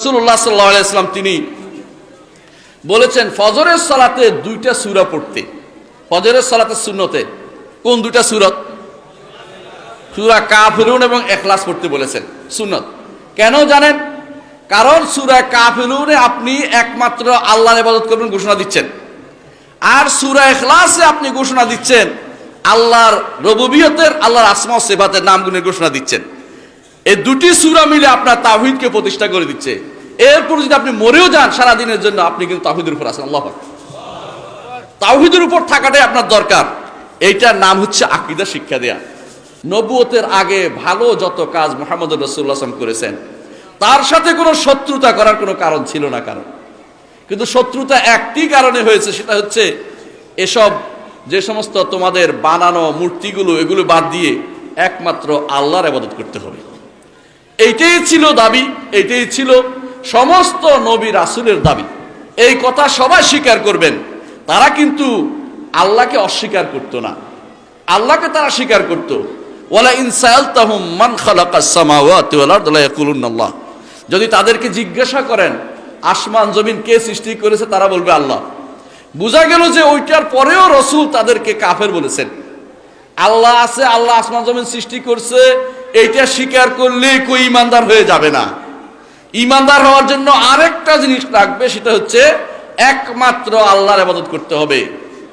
রসুল্লাহ সাল্লাম তিনি বলেছেন, ফজরের সালাতে দুইটা সুরা পড়তে। ফজরের সালাতে শূন্যতে কোন দুইটা সুরত সুরা কাফিরুন এবং এখলাস পড়তে বলেছেন, সুন্নত। কেন জানেন? কারণ সুরা কাফিরুনে আপনি একমাত্র আল্লাহর ইবাদত করবেন ঘোষণা দিচ্ছেন। আর সুরা এখলাসে আপনি ঘোষণা দিচ্ছেন, আল্লাহর রবুবিয়তের, আল্লাহর আসমা সেবাতের নামগুলির ঘোষণা দিচ্ছেন। এই দুটি সুরা মিলে আপনার তাহিদকে প্রতিষ্ঠা করে দিচ্ছে। এরপর যদি আপনি মরেও যান সারা দিনের জন্য, আপনি কিন্তু তাহিদের উপর আছেন। আল্লাহ তাহিদের উপর থাকাটাই আপনার দরকার। এইটার নাম হচ্ছে আকিদা শিক্ষা দেয়া। নবুয়তের আগে ভালো যত কাজ মোহাম্মদ রসুল্লাহাম করেছেন, তার সাথে কোনো শত্রুতা করার কোনো কারণ ছিল না কারণ। কিন্তু শত্রুতা একটি কারণে হয়েছে, সেটা হচ্ছে এসব যে সমস্ত তোমাদের বানানো মূর্তিগুলো, এগুলো বাদ দিয়ে একমাত্র আল্লাহর আবাদত করতে হবে। এইটাই ছিল দাবি, এইটাই ছিল সমস্ত নবী রাসুলের দাবি। এই কথা সবাই স্বীকার করবেন। তারা কিন্তু আল্লাহকে অস্বীকার করত না। আল্লাহকে তারা স্বীকার করত। ওয়ালা ইনসাল তাহুম মান আল্লাহ। যদি তাদেরকে জিজ্ঞাসা করেন, আসমান, জমিন কে সৃষ্টি করেছে, তারা বলবে আল্লাহ। বোঝা গেল যে ওইটার পরেও রসুল তাদেরকে কাফের বলেছেন। আল্লাহ আছে, আল্লাহ আসমান, জমিন সৃষ্টি করছে এইটা স্বীকার করলে কই ইমানদার হয়ে যাবে না। ইমানদার হওয়ার জন্য আরেকটা জিনিস লাগবে, সেটা হচ্ছে একমাত্র আল্লাহর আবাদত করতে হবে।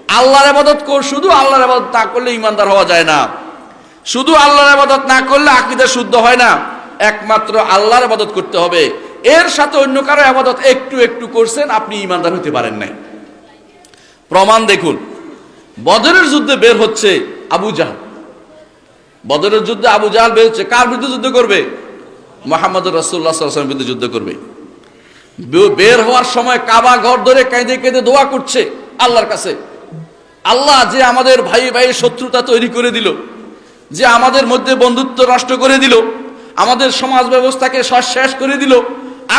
আল্লাহর আবাদত কর, শুধু আল্লাহর আবাদত না করলে ইমানদার হওয়া যায় না। শুধু আল্লাহর আবাদত না করলে আকিদা শুদ্ধ হয় না, একমাত্র আল্লাহর আবাদত করতে হবে। এর সাথে অন্য কারও আবাদত একটু একটু করছেন, আপনি ইমানদার হতে পারেন নাই। প্রমাণ দেখুন, বদরের যুদ্ধে বের হচ্ছে আবু জাহাল। বদরের যুদ্ধে আবু জাহাল বেরোচ্ছে। কার বিরুদ্ধে যুদ্ধ করবে? মোহাম্মদ রসুল্লাহ সাল্লামের বিরুদ্ধে যুদ্ধ করবে। বের হওয়ার সময় কাবা ঘর ধরে কেঁদে কেঁদে দোয়া করছে আল্লাহর কাছে। আল্লাহ যে আমাদের ভাই ভাই শত্রুতা তৈরি করে দিল, যে আমাদের মধ্যে বন্ধুত্ব নষ্ট করে দিল, আমাদের সমাজ ব্যবস্থাকে শেষ করে দিল,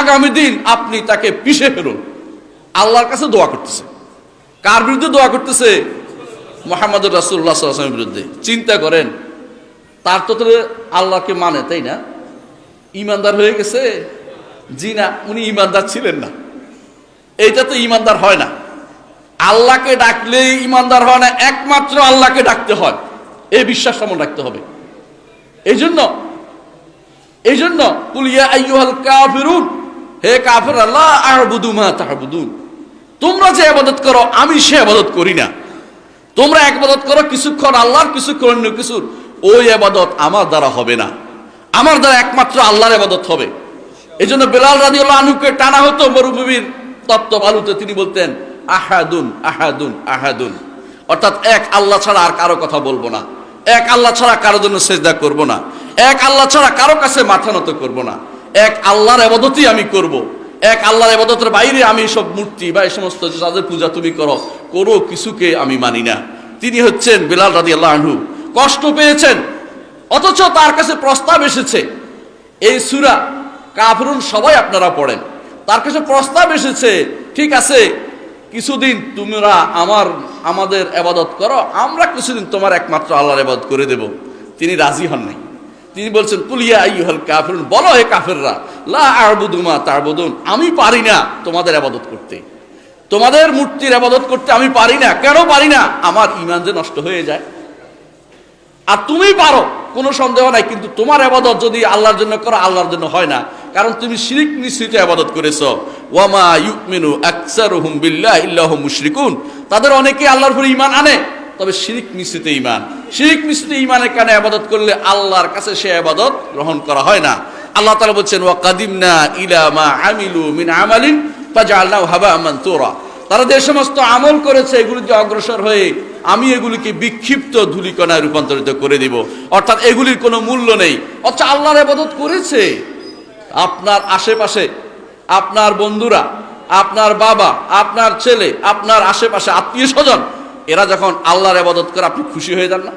আগামী দিন আপনি তাকে পিষে ফেলুন। আল্লাহর কাছে দোয়া করতেছে। কার বিরুদ্ধে দোয়া করতেছে? মোহাম্মদ রাসুল্লাহ সাল্লামের বিরুদ্ধে। চিন্তা করেন তার তো তাহলে আল্লাহকে মানে তাই না? ইমানদার হয়ে গেছে? জি না, উনি ইমানদার ছিলেন না। এইটা তো ইমানদার হয় না। আল্লাহকে ডাকলেই ইমানদার হয় না, একমাত্র আল্লাহকে ডাকতে হয়। এই বিশ্বাস কেমন রাখতে হবে। এই জন্য এই জন্য হে কাফির আল্লাহ আহবুদু মা তাহবুদুন তোমরা যে আবাদত করো, আমি সে আবাদত করি না। তোমরা এক আবাদত করো, কিছুক্ষণ আল্লাহর, কিছুক্ষণ অন্য কিছুর। ওই আবাদত আমার দ্বারা হবে না। আমার দ্বারা একমাত্র আল্লাহর আবাদত হবে। এই জন্য বেলাল রাজি আনুকে টানা হতো মরুভূমির তপ্ত বালুতে। তিনি বলতেন, আহাদুন আহাদুন আহাদুন। অর্থাৎ এক আল্লাহ ছাড়া আর কারও কথা বলব না। এক আল্লাহ ছাড়া কারও জন্য সেজদা করব না। এক আল্লাহ ছাড়া কারও কাছে মাথা নত করব না। এক আল্লাহর আবাদতই আমি করব। এক আল্লাহর আবাদতের বাইরে আমি সব মূর্তি বা এই সমস্ত যাদের পূজা তুমি করো, কোনো কিছুকে আমি মানি না। তিনি হচ্ছেন বেলাল রাজি আল্লাহ আনহু। কষ্ট পেয়েছেন। অথচ তার কাছে প্রস্তাব এসেছে। এই সুরা কাফরুন সবাই আপনারা পড়েন। তার কাছে প্রস্তাব এসেছে, ঠিক আছে, কিছুদিন তোমরা আমার, আমাদের আবাদত করো, আমরা কিছুদিন তোমার একমাত্র আল্লাহর আবাদত করে দেব। তিনি রাজি হন নাই। তিনি বলছেন কুলিয়া আইয়ুহাল কাফিরুন, বলো হে কাফেররা, লা আরবুদুমা তারবুদুন আমি পারি না তোমাদের আবাদত করতে। তোমাদের মূর্তির আবাদত করতে আমি পারি না। কেন পারি না? আমার ইমান যে নষ্ট হয়ে যায়। আর তুমি পারো, কোনো সন্দেহ নাই, কিন্তু তোমার আবাদত যদি আল্লাহর জন্য করো, আল্লাহর জন্য হয় না। কারণ তুমি শিরিক মিশ্রিত আবাদত করেছ। ওয়ামা ইউমিনু আকসারুহুম বিল্লাহ ইল্লাহু মুশরিকুন। তাদের অনেকে আল্লাহর উপর ঈমান আনে, তবে শিরিক মিশ্রিত ইমান শিরিক মিশ্রিত ঈমানের কারণে আবাদত করলে আল্লাহর কাছে সে আবাদত গ্রহণ করা হয় না। আল্লাহ তাআলা বলছেন, ওয়া কাদিমনা ইলা মা আমিলু মিন আমালিন ফাজআলনাহু হাবাআ মানতুরা তারা যে সমস্ত আমল করেছে এগুলিতে অগ্রসর হয়ে আমি এগুলিকে বিক্ষিপ্ত ধুলিকণায় রূপান্তরিত করে দিব। অর্থাৎ এগুলির কোনো মূল্য নেই। অথচ আল্লাহর আবাদত করেছে। আপনার আশেপাশে, আপনার বন্ধুরা, আপনার বাবা, আপনার ছেলে, আপনার আশেপাশে আত্মীয় স্বজন, এরা যখন আল্লাহর আবাদত করে, আপনি খুশি হয়ে যান না?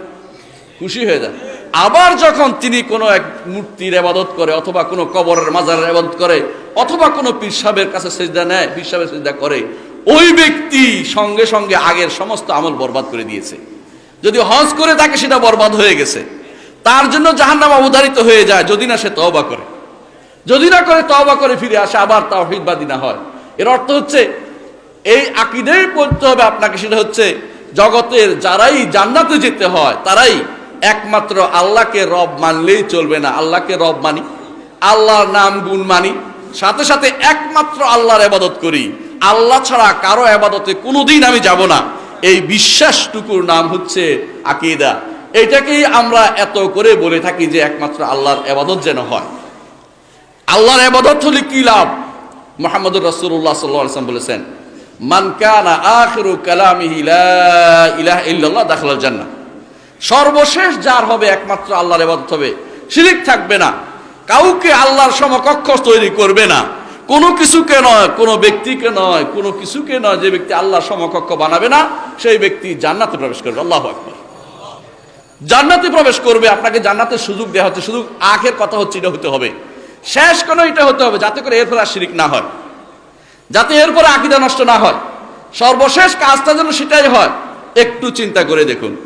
খুশি হয়ে যান। আবার যখন তিনি কোনো এক মূর্তির আবাদত করে, অথবা কোনো কবরের মাজারের আবাদত করে, অথবা কোনো পীর সাহেবের কাছে সেজদা নেয় পীর সাহেবের সেজদা করে ওই ব্যক্তি সঙ্গে সঙ্গে আগের সমস্ত আমল বরবাদ করে দিয়েছে। যদি হজ করে থাকে সেটা বরবাদ হয়ে গেছে, তার জন্য জাহান্নাম অবধারিত হয়ে যায় যদি না সে তওবা করে। যদি না করে তওবা করে ফিরে আসে, আবার তাওহিদবাদী না হয়। এর অর্থ হচ্ছে, এই আকিদেই পড়তে হবে আপনাকে, সেটা হচ্ছে জগতের যারাই জান্নাতে যেতে হয়, তারাই একমাত্র আল্লাহকে রব মানলেই চলবে না। আল্লাহকে রব মানি, আল্লাহর নাম গুণ মানি, সাথে সাথে একমাত্র আল্লাহর আবাদত করি। আল্লাহ ছাড়া কারও আবাদতে কোনোদিন আমি যাব না। এই বিশ্বাসটুকুর নাম হচ্ছে আকিদা। এটাকেই আমরা এত করে বলে থাকি যে একমাত্র আল্লাহর আবাদত যেন হয়। আল্লাহর আবাদত হলে কি লাভ? মোহাম্মদুর রাসূলুল্লাহ সাল্লাল্লাহু আলাইহি বলেছেন, মান কানা আখিরু কালামিহি ইলাহা ইল্লাল্লাহ দাখালাল জান্নাহ। সর্বশেষ যার হবে একমাত্র আল্লাহর ইবাদত হবে শিরিক থাকবে না। কাউকে আল্লাহর সমকক্ষ তৈরি করবে না। কোনো কিছুকে নয়, কোনো ব্যক্তিকে নয়, কোনো কিছুকে নয় যে ব্যক্তি আল্লাহ সমকক্ষ বানাবে না, সেই ব্যক্তি জান্নাতে প্রবেশ করবে। আল্লাহ আকবার। জান্নাতে প্রবেশ করবে, আপনাকে জান্নাতের সুযোগ দেওয়া হচ্ছে। শুধু আখের কথা হচ্ছে, এটা হতে হবে। শেষ কোনো এটা হতে হবে, যাতে করে এরপর আর শিরিক না হয়। যাতে এরপরে আকিদা নষ্ট না হয়। সর্বশেষ কাজটা যেন সেটাই হয়। একটু চিন্তা করে দেখুন।